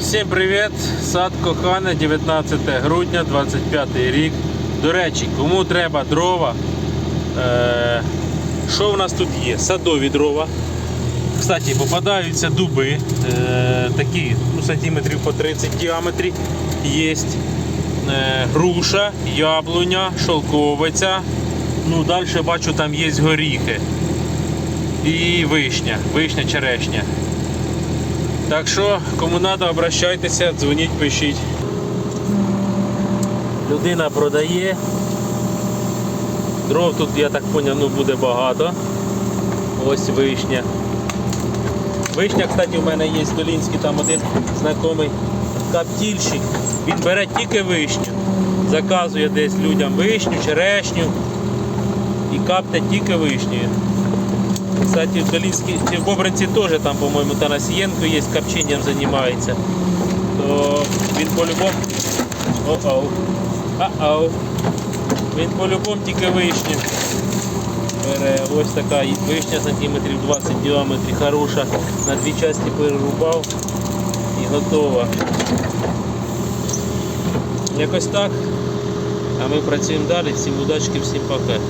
Всім привіт! Сад Кохана, 19 грудня, 25 рік. До речі, кому треба дрова, е, що в нас тут є? Садові дрова. Кстати, попадаються дуби, е, такі ну, сантиметрів по 30 в діаметрі. Є е, груша, яблуня, шовковиця. Ну, далі бачу, там є горіхи. І вишня, вишня, черешня. Так що, кому треба, обращайтеся, дзвоніть, пишіть. Людина продає. Дров тут, я так зрозумів, ну, буде багато. Ось вишня. Вишня, кстати, у мене є в Долінській, там один знайомий каптільщик. Він бере тільки вишню. Заказує десь людям вишню, черешню і каптять тільки вишнею. Кстати, в Долинске, в Бобринці теж там, по-моєму, Танасієнко є, копченням займається. То він по-любому. О-оу. А-оу. Він по-любому тільки вишню. Ось така вишня сантиметрів 20 в діаметрі, хороша. На дві частини перерубав і готова. Якось так. А ми працюємо далі. Всім удачки, всім пока.